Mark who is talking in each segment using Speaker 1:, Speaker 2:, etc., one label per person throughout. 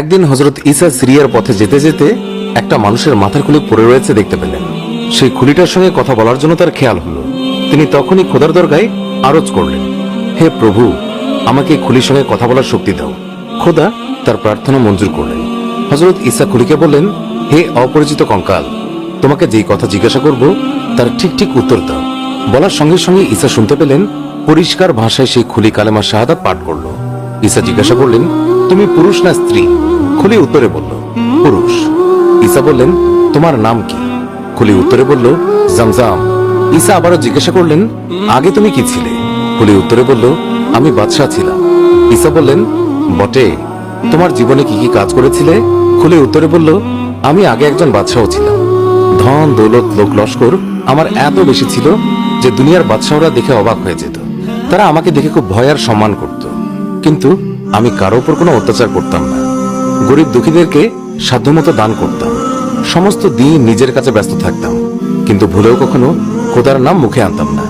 Speaker 1: একদিন হজরত ইসা সিরিয়ার পথে যেতে যেতে একটা মানুষের মাথার খুলি পড়ে রয়েছে দেখতে পেলেন। সেই খুলিটার সঙ্গে কথা বলার জন্য তার খেয়াল হলো। তিনি তখনই খোদার দরগায় আরজ করলেন, হে প্রভু, আমাকে খুলির সঙ্গে কথা বলার শক্তি দাও। খোদা তার প্রার্থনা মঞ্জুর করলেন। হজরত ইসা খুলিকে বললেন, হে অপরিচিত কঙ্কাল, তোমাকে যেই কথা জিজ্ঞাসা করব, তার ঠিক ঠিক উত্তর দাও। বলার সঙ্গে সঙ্গে ঈসা শুনতে পেলেন, পরিষ্কার ভাষায় সেই খুলি কালেমা শাহাদাত পাঠ করল। ঈসা জিজ্ঞাসা করলেন, তুমি পুরুষ না স্ত্রী? খুলি উত্তরে বলল, পুরুষ। ঈসা বললেন, তোমার নাম কি? খুলি উত্তরে বলল, জামজাম। ঈসা আবারও জিজ্ঞাসা করলেন, আগে তুমি কি ছিলে? খুলি উত্তরে বলল, আমি বাদশাহ ছিলাম। ঈসা বললেন, বটে। তোমার জীবনে কি কি কাজ করেছিলে? খুলি উত্তরে বলল, আমি আগে একজন বাদশাহ ছিলাম। ধন, দৌলত, লোক, লস্কর আমার এত বেশি ছিল যে দুনিয়ার বাদশাহরা দেখে অবাক হয়ে যেত। তারা আমাকে দেখে খুব ভয় আর সম্মান করত। কিন্তু আমি কারও উপর কোনো অত্যাচার করতাম না। গরিব দুঃখীদেরকে সাধ্যমতো দান করতাম। সমস্ত দিন নিজের কাছে ব্যস্ত থাকতাম। কিন্তু ভুলেও কখনো খোদার নাম মুখে আনতাম না।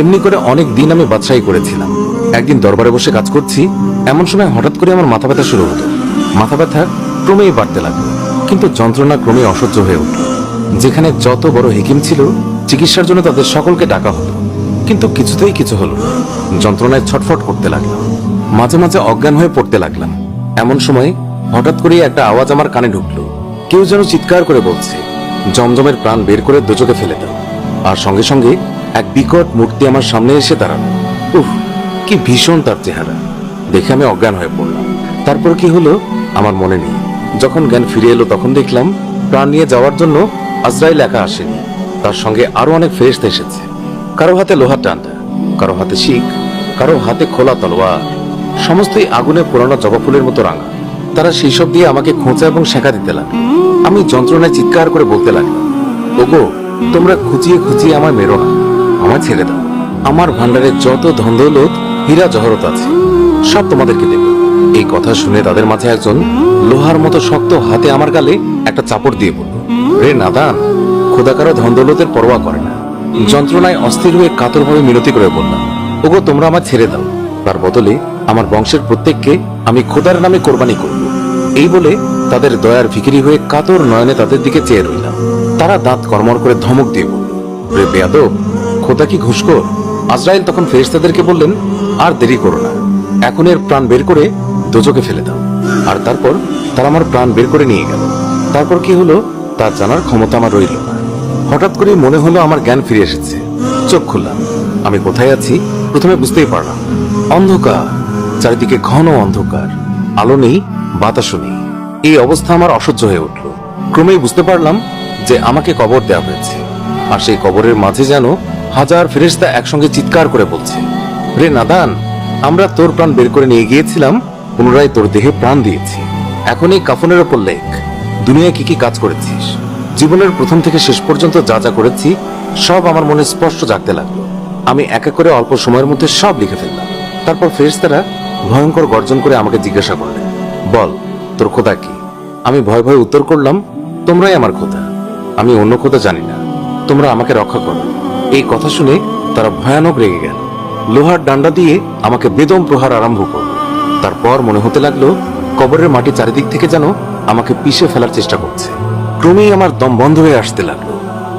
Speaker 1: এমনি করে অনেক দিন আমি বাদশাহী করেছিলাম। একদিন দরবারে বসে কাজ করছি, এমন সময় হঠাৎ করে আমার মাথা ব্যথা শুরু হলো। মাথা ব্যথা ক্রমেই বাড়তে লাগল, কিন্তু যন্ত্রণা ক্রমেই অসহ্য হয়ে উঠল। যেখানে যত বড় হেকিম ছিল, চিকিৎসার জন্য তাদের সকলকে ডাকা হলো। কিন্তু কিছুতেই কিছু হলো না। যন্ত্রণায় ছটফট করতে লাগলাম। মাঝে মাঝে অজ্ঞান হয়ে পড়তে লাগলাম। এমন সময় হঠাৎ করেই একটা আওয়াজ আমার কানে ঢুকলো। কেউ যেন চিৎকার করে বলছে, জমজমের প্রাণ বের করে দুচোকে ফেলে দাও। আর সঙ্গে সঙ্গে এক বিকট মূর্তি আমার সামনে এসে দাঁড়াল। উফ, কি ভীষণ তার চেহারা। দেখে আমি অজ্ঞান হয়ে পড়লাম। তারপর কি হলো আমার মনে নেই। যখন জ্ঞান ফিরে এলো তখন দেখলাম, প্রাণ নিয়ে যাওয়ার জন্য আজরাইল একা আসেনি। তার সঙ্গে আরও অনেক ফেরেশতা এসেছে। কারও হাতে লোহার ডান্ডা, কারও হাতে শিখ, কারও হাতে খোলা তলোয়ার সমস্তই আগুনে পোড়ানো জবা ফুলের মতো রাঙা। তারা সেই সব দিয়ে আমাকে খোঁচা এবং শেখা দিতে লাগল। আমি যন্ত্রণায় চিৎকার করে বলতে লাগলাম ওগো, তোমরা খুঁচিয়ে খুঁচিয়ে আমার মেরো না। আমার ছেড়ে দাও। আমার ভান্ডারে যত ধন দৌলত হীরা জহরত আছে, সব তোমাদেরকে দেব। এই কথা শুনে তাদের মাঝে একজন লোহার মতো শক্ত হাতে আমার গালে একটা চাপড় দিয়ে বলল, রে নাদান খোদা কারও ধন পরোয়া করে না। যন্ত্রণায় অস্থির হয়ে কাতরভাবে মিনতি করে বললাম, ওগো, তোমরা আমার ছেড়ে দাও। তার বদলে আমার বংশের প্রত্যেককে আমি খোদার নামে কোরবানি করব। এই বলে তাদের দয়ার ভিকিরি হয়ে কাতর নয়নে তাদের দিকে চেয়ে রইলাম। তারা দাঁত কর্মর করে ধমক দিয়ে বলল, রে বেয়াদব, খোদা কি ঘুষখোর আজরাইল তখন ফেরেশতাদেরকে বললেন, আর দেরি করো না। এখন এর প্রাণ বের করে দোজকে ফেলে দাও। আর তারপর তারা আমার প্রাণ বের করে নিয়ে গেল। তারপর কি হলো তা জানার ক্ষমতা আমার রইল না। হঠাৎ করে মনে হলো আমার জ্ঞান ফিরে এসেছে। চোখ খুললাম। আমি কোথায় আছি প্রথমে বুঝতেই পারলাম অন্ধকার। চারিদিকে ঘন অন্ধকার। আলো নেই, বাতাসও নেই। এই অবস্থা আমার অসহ্য হয়ে উঠল। ক্রমেই বুঝতে পারলাম যে আমাকে কবর দেওয়া হয়েছে। আর সেই কবরের মাঝে যেন হাজার ফেরেশতা একসঙ্গে চিৎকার করে বলছে, রে নাদান, আমরা তোর প্রাণ বের করে নিয়ে গিয়েছিলাম, পুনরায় তোর দেহে প্রাণ দিয়েছি। এখন এই কাফনের ওপর লেখ, দুনিয়ায় কি কি কাজ করেছিস? জীবনের প্রথম থেকে শেষ পর্যন্ত যা যা করেছি, সব আমার মনে স্পষ্ট জাগতে লাগল। আমি এক করে অল্প সময়ের মধ্যে সব লিখে ফেললাম। তারপর ফেরেশতারা ভয়ঙ্কর গর্জন করে আমাকে জিজ্ঞাসা করলেন বল, তোর খোদা কি? আমি ভয় ভয় উত্তর করলাম, তোমরাই আমার খোদা। আমি অন্য খোদা জানি না। তোমরা আমাকে রক্ষা করো। এই কথা শুনে তারা ভয়ানক রেগে গেল। লোহার ডান্ডা দিয়ে আমাকে বেদম প্রহার আরম্ভ করল। তারপর মনে হতে লাগল, কবরের মাটি চারিদিক থেকে যেন আমাকে পিষে ফেলার চেষ্টা করছে। ক্রমেই আমার দম বন্ধ হয়ে আসতে লাগল।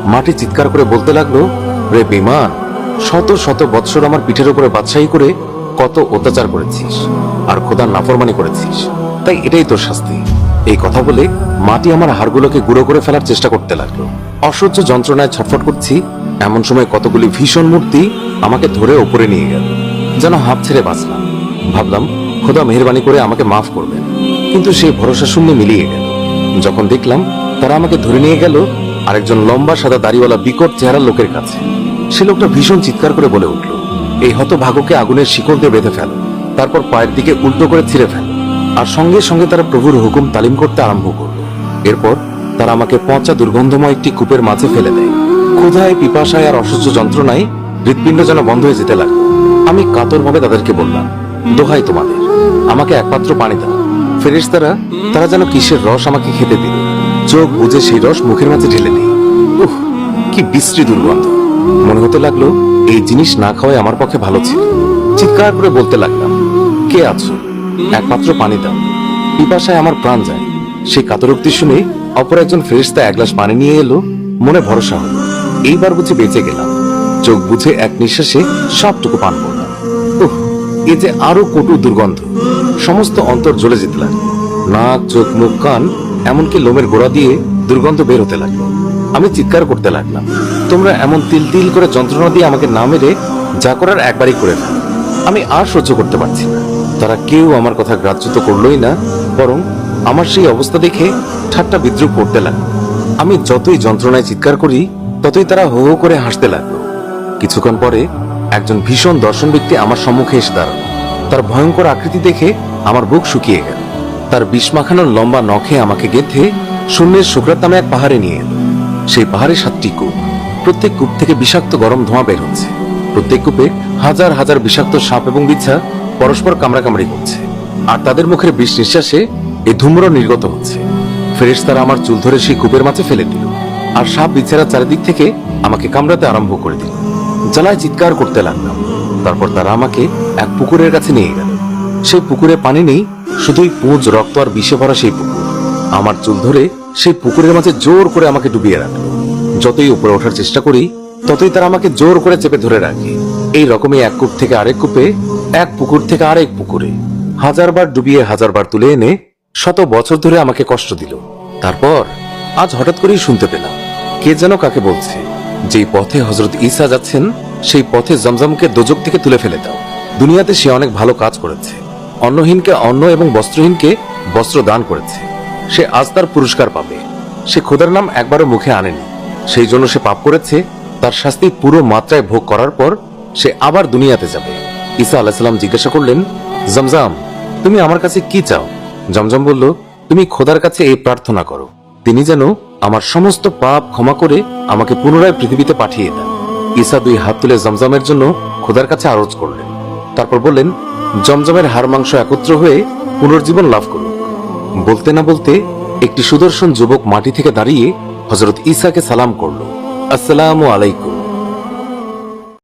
Speaker 1: মাটি চিৎকার করে বলতে লাগল, রে বিমান শত শত বৎসর আমার পিঠের উপরে বাদশাহী করে কত অত্যাচার করেছিস আর খোদার নাফরমানি করেছিস। তাই এটাই তোর শাস্তি। এই কথা বলে মাটি আমার হাড়গুলোকে গুঁড়ো করে ফেলার চেষ্টা করতে লাগল। অসহ্য যন্ত্রণায় ছটফট করছি, এমন সময় কতগুলি ভীষণ মূর্তি আমাকে ধরে ওপরে নিয়ে গেল। যেন হাঁপ ছেড়ে বাঁচলাম। ভাবলাম, খোদা মেহরবানি করে আমাকে মাফ করবেন। কিন্তু সেই ভরসা শূন্য মিলিয়ে গেল। যখন দেখলাম, তারা আমাকে ধরে নিয়ে গেল আরেকজন লম্বা সাদা দাড়িওয়ালা বিকট চেহারা লোকের কাছে। সে লোকটা ভীষণ চিৎকার করে বলে উঠল এই হতভাগকে আগুনের শিকড় দিয়ে বেঁধে ফেল, তারপর পায়ের দিকে উল্টো করে ছিঁড়ে ফেল, আর সঙ্গে সঙ্গে তারা প্রভুর হুকুম তালিম করতে আরম্ভ করল। এরপর তারা আমাকে পচা দুর্গন্ধময় একটি কূপের মাঝে ফেলে দেয়। ক্ষুধায়, পিপাসায় আর অসহ্য যন্ত্রণায় হৃৎপিণ্ড যেন বন্ধ হয়ে যেতে লাগল। আমি কাতরভাবে তাদেরকে বললাম, দোহাই তোমাদের, আমাকে একমাত্র পানি দাও। ফেরেশতারা, তারা যেন কিসের রস আমাকে খেতে দিল? চোখ বুঝে সেই রস মুখের মাঝে ঢেলে দিই। উহ, কি বিশ্রী দুর্গন্ধ। মনে হতে লাগল এই জিনিস না খাওয়াই আমার পক্ষে ভালো ছিল। চিৎকার করে বলতে লাগলাম, কে আছো? একমাত্র পানি দাও। পিপাসায় আমার প্রাণ যায়। সেই কাতরোক্তি শুনে অপর একজন ফেরিস্তা এক গ্লাস পানি নিয়ে এলো। মনে ভরসা হলো। এইবার বুঝে বেঁচে গেলাম। চোখ বুঝে এক নিঃশ্বাসে সবটুকু পান করলাম। উহ এ যে আরও কটু দুর্গন্ধ। সমস্ত অন্তর জ্বলে যেতে লাগল। নাক, চোখ, মুখ, কান, এমনকি লোমের গোড়া দিয়ে দুর্গন্ধ বের হতে লাগল। আমি চিৎকার করতে লাগলাম। তোমরা এমন তিল তিল করে যন্ত্রণা দিয়ে আমাকে না মেরে যা করার একবারই করে ফেলো। আমি আর সহ্য করতে পারছি না। তারা কেউ আমার কথা গ্রাহ্য তো করলোই না, বরং আমার সেই অবস্থা দেখে ঠাট্টা বিদ্রুপ করতে লাগল। আমি যতই যন্ত্রণায় চিৎকার করি, ততই তারা হো হো করে হাসতে লাগল। কিছুক্ষণ পরে একজন ভীষণ দর্শন ব্যক্তি আমার সম্মুখে এসে দাঁড়াল। তার ভয়ঙ্কর আকৃতি দেখে আমার বুক শুকিয়ে গেল। তার বিষ মাখানোর লম্বা নখে আমাকে গেঁথে শূন্যের শুক্রাত নামে এক পাহাড়ে নিয়ে এলো। সেই পাহাড়ে সাতটি কূপ। প্রত্যেক কূপ থেকে বিষাক্ত গরম ধোঁয়া বের হচ্ছে। প্রত্যেক কূপে হাজার হাজার বিষাক্ত সাপ এবং বিচ্ছা পরস্পর কামড়াকামড়ি করছে। আর তাদের মুখের বিষ নিঃশ্বাসে এই ধূম্র নির্গত হচ্ছে। ফেরেশতারা আমার চুল ধরে সেই কূপের মাঝে ফেলে দিল। আর সাপ বিছারা চারিদিক থেকে আমাকে কামড়াতে আরম্ভ করে দিল। জ্বালায় চিৎকার করতে লাগলাম। তারপর তারা আমাকে এক পুকুরের কাছে নিয়ে গেল। সেই পুকুরে পানি নেই, শুধুই পুঁজ, রক্ত আর বিষে ভরা সেই পুকুর। আমার চুল ধরে সেই পুকুরের মাঝে জোর করে আমাকে ডুবিয়ে রাখল যতই উপরে ওঠার চেষ্টা করি, ততই তারা আমাকে জোর করে চেপে ধরে রাখে। এই রকমই এক কূপ থেকে আরেক কূপে, এক পুকুর থেকে আরেক পুকুরে। হাজারবার ডুবিয়ে হাজারবার তুলে এনে শত বছর ধরে আমাকে কষ্ট দিল। তারপর আজ হঠাৎ করেই শুনতে পেলাম, কে যেন কাকে বলছে, যেই পথে হজরত ঈসা যাচ্ছেন, সেই পথে জমজমকে দোজক থেকে তুলে ফেলে দাও। দুনিয়াতে সে অনেক ভালো কাজ করেছে। অন্নহীনকে অন্ন এবং বস্ত্রহীনকে বস্ত্র দান করেছে। সে আজ তার পুরস্কার পাবে। সে খোদার নাম একবারও মুখে আনেনি। সেই জন্য সে পাপ করেছে, তার শাস্তি পুরো মাত্রায় ভোগ করার পর সে আবার দুনিয়াতে যাবে। ঈসা আলাহিসাল্লাম জিজ্ঞাসা করলেন, জমজম, তুমি আমার কাছে কি চাও? জমজম বলল, তুমি খোদার কাছে এই প্রার্থনা করো। তিনি যেন আমার সমস্ত পাপ ক্ষমা করে আমাকে পুনরায় পৃথিবীতে পাঠিয়ে দেন। ঈসা দুই হাত তুলে জমজমের জন্য খোদার কাছে আরজ করলেন। তারপর বললেন, জমজমের হাড় মাংস একত্র হয়ে পুনর্জীবন লাভ করুক বলতে না বলতে একটি সুদর্শন যুবক মাটি থেকে দাঁড়িয়ে হজরত ইসাকে সালাম করল। আসসালামু আলাইকুম।